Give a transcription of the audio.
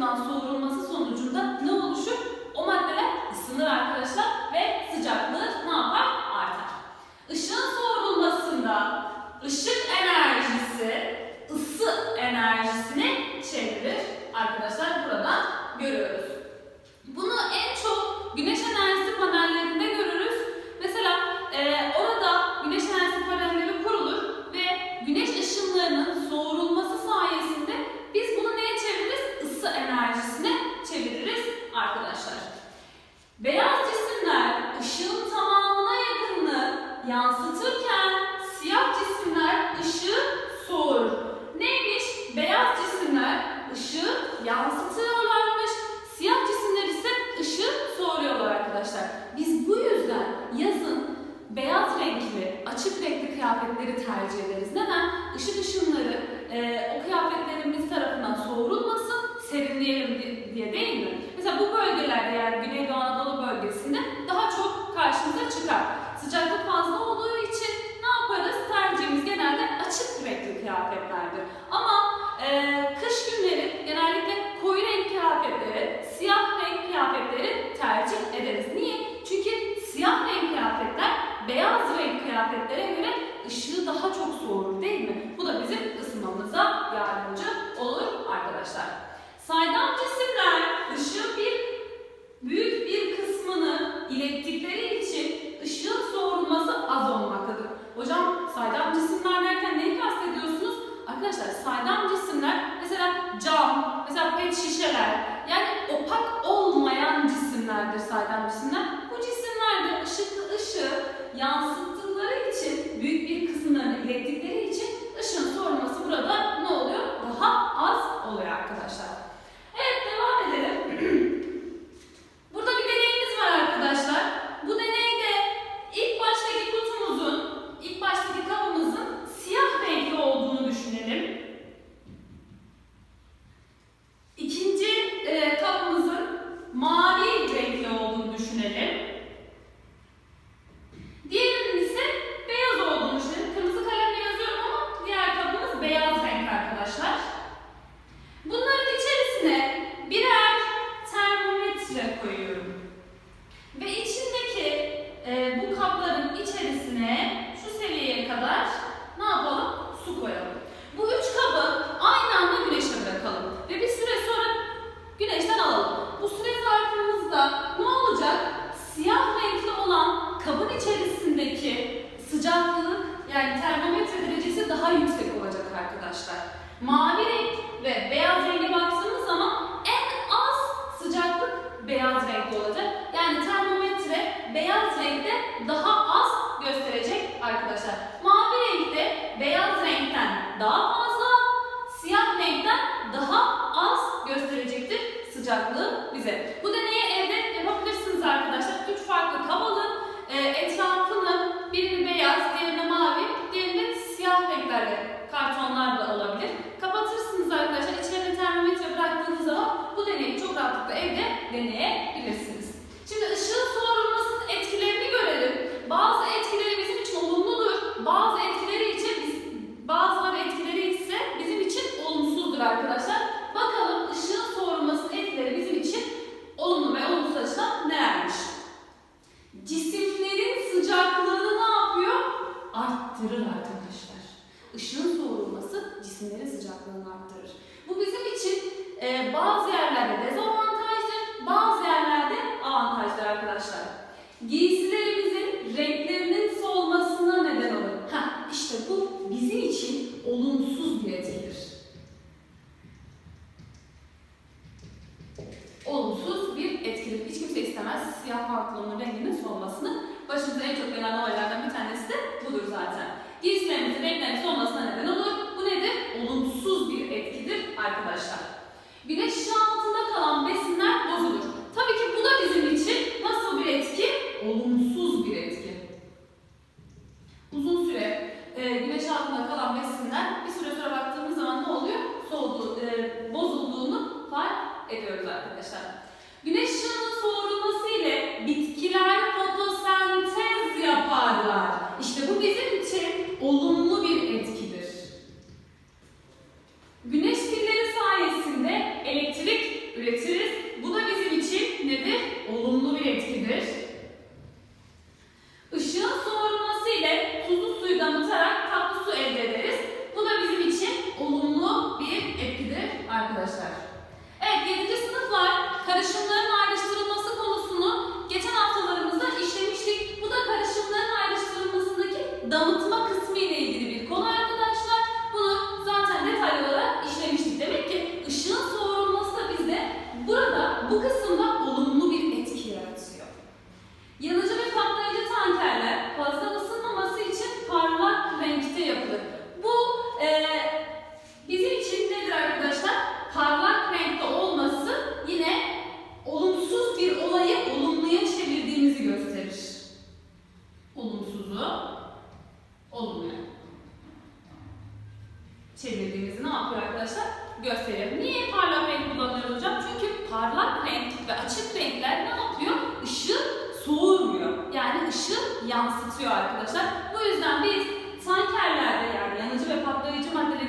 tarafından soğurulması sonucunda ne cisimler ışığı yansıtıyorlarmış. Siyah cisimler ise ışığı soğuruyorlar arkadaşlar. Biz bu yüzden yazın beyaz renkli, açık renkli kıyafetleri tercih ederiz. Neden? Işık ışınları e, o kıyafetlerimiz tarafından soğurulur Yani termometre derecesi daha yüksek olacak arkadaşlar. Mavi renk ve beyaz renge baktığımız zaman en az sıcaklık beyaz renkte olacak. Yani termometre beyaz renkte daha en çok gelen olaylardan bir tanesi de budur zaten. Giysilerimizin renklerimiz olmasına neden olur. Bu nedir? Olumsuz bir etkidir arkadaşlar. Bir de şişe altında kalan besinler bozulur. Tabii ki bu da bizim için nasıl bir etki? Olumsuz bir etki. Uzun süre e, güneş altında kalan besinler bir süre sonra baktığımız zaman ne oluyor? Soğudu, e, bozulduğunu fark ediyoruz arkadaşlar. Güneş ışığının soğuruğu edindiğimizi ne yapıyor arkadaşlar? Gösteriyor. Niye parlak renk kullanıyoruz hocam? Çünkü parlak renk ve açık renkler ne yapıyor? Işığı soğurmuyor. Yani ışığı yansıtıyor arkadaşlar. Bu yüzden biz tankerlerde yani yanıcı ve patlayıcı maddeler